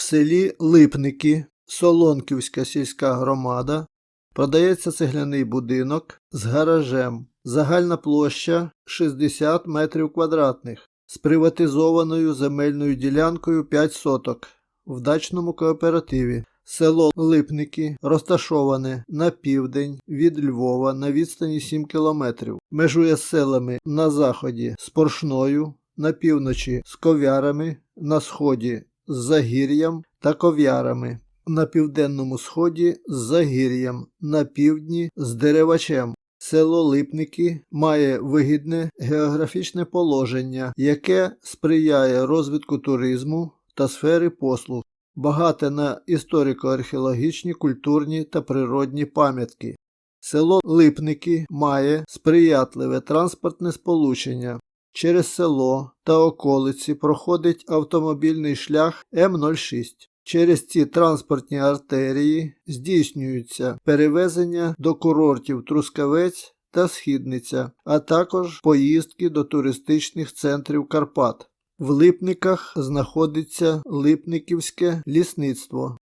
В селі Липники, Солонківська сільська громада, продається цегляний будинок з гаражем. Загальна площа 60 метрів квадратних з приватизованою земельною ділянкою 5 соток в дачному кооперативі. Село Липники розташоване на південь від Львова на відстані 7 кілометрів. Межує з селами на заході з Поршною, на півночі з Ковярами, на сході з Загір'ям та Ковярами, на південному сході з Загір'ям, на півдні з Деревачем. Село Липники має вигідне географічне положення, яке сприяє розвитку туризму та сфери послуг, багате на історико-археологічні, культурні та природні пам'ятки. Село Липники має сприятливе транспортне сполучення. Через село та околиці проходить автомобільний шлях М06. Через ці транспортні артерії здійснюються перевезення до курортів Трускавець та Східниця, а також поїздки до туристичних центрів Карпат. В Липниках знаходиться Липниківське лісництво,